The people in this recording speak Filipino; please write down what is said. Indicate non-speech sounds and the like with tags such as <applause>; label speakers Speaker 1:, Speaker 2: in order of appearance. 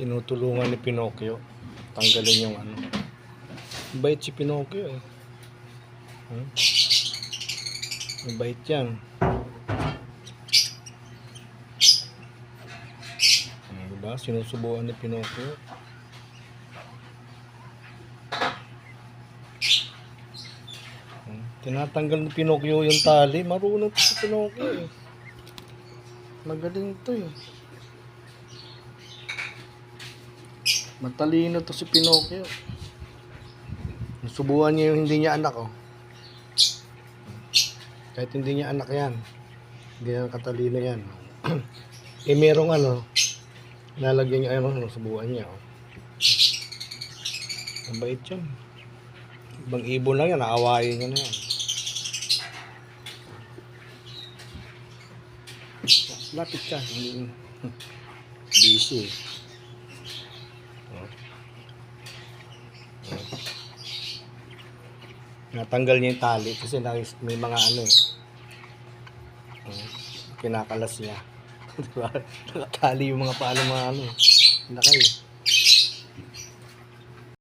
Speaker 1: tinutulungan ni Pinocchio. Tanggalin yung ano. Bait si Pinocchio eh. Hmm? Mabait yan. Hmm, diba? Sinusubuan ni Pinocchio. Hmm, Tinatanggal ni Pinocchio yung tali. Marunong si Pinocchio eh. Magaling to eh. Matalino to si Pinocchio. Nasubuhan niya yung hindi niya anak oh. Kahit hindi niya anak yan. Hindi niya katalino yan. <clears throat> eh merong ano, lalagyan niya ano, nasubuhan niya oh. Mabait yan. Ibang ibon lang yan, naawayin niya na yan. Lapit ka. <laughs> Busy. eh. Natanggal niya yung tali kasi may mga ano eh. Kinakalas niya. <laughs> diba? Nakatali yung mga paano mga ano. Laki eh.